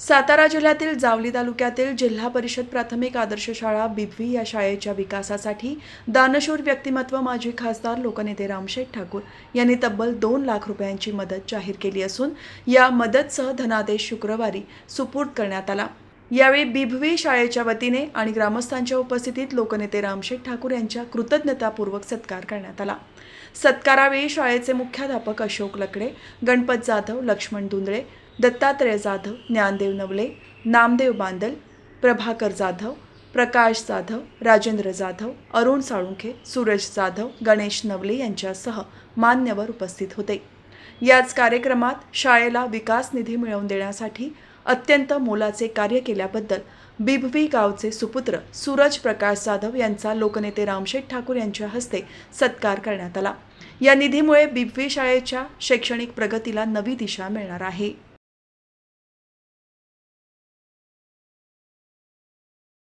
सातारा जिल्ह्यातील जावली तालुक्यातील जिल्हा परिषद प्राथमिक आदर्श शाळा बिबवी या शाळेच्या विकासासाठी दानशूर व्यक्तिमत्व माजी खासदार लोकनेते रामशेठ ठाकूर यांनी तब्बल दोन लाख रुपयांची मदत जाहीर केली असून या मदतसह धनादेश शुक्रवारी सुपूर्द करण्यात आला. यावेळी बिभवी शाळेच्या वतीने आणि ग्रामस्थांच्या उपस्थितीत लोकनेते रामशेठ ठाकूर यांच्या कृतज्ञतापूर्वक सत्कार करण्यात आला. सत्कारावेळी शाळेचे मुख्याध्यापक अशोक लकडे गणपत जाधव लक्ष्मण धुंदळे दत्तात्रय जाधव ज्ञानदेव नवले नामदेव बांदल प्रभाकर जाधव प्रकाश जाधव राजेंद्र जाधव अरुण साळुंखे सूरज जाधव गणेश नवले यांच्यासह मान्यवर उपस्थित होते. याच कार्यक्रमात शाळेला विकास निधी मिळवून देण्यासाठी अत्यंत मोलाचे कार्य केल्याबद्दल बिभवी गावचे सुपुत्र सूरज प्रकाश जाधव यांचा लोकनेते रामशेठ ठाकूर यांच्या हस्ते सत्कार करण्यात आला. या निधीमुळे बिभवी शाळेच्या शैक्षणिक प्रगतीला नवी दिशा मिळणार आहे.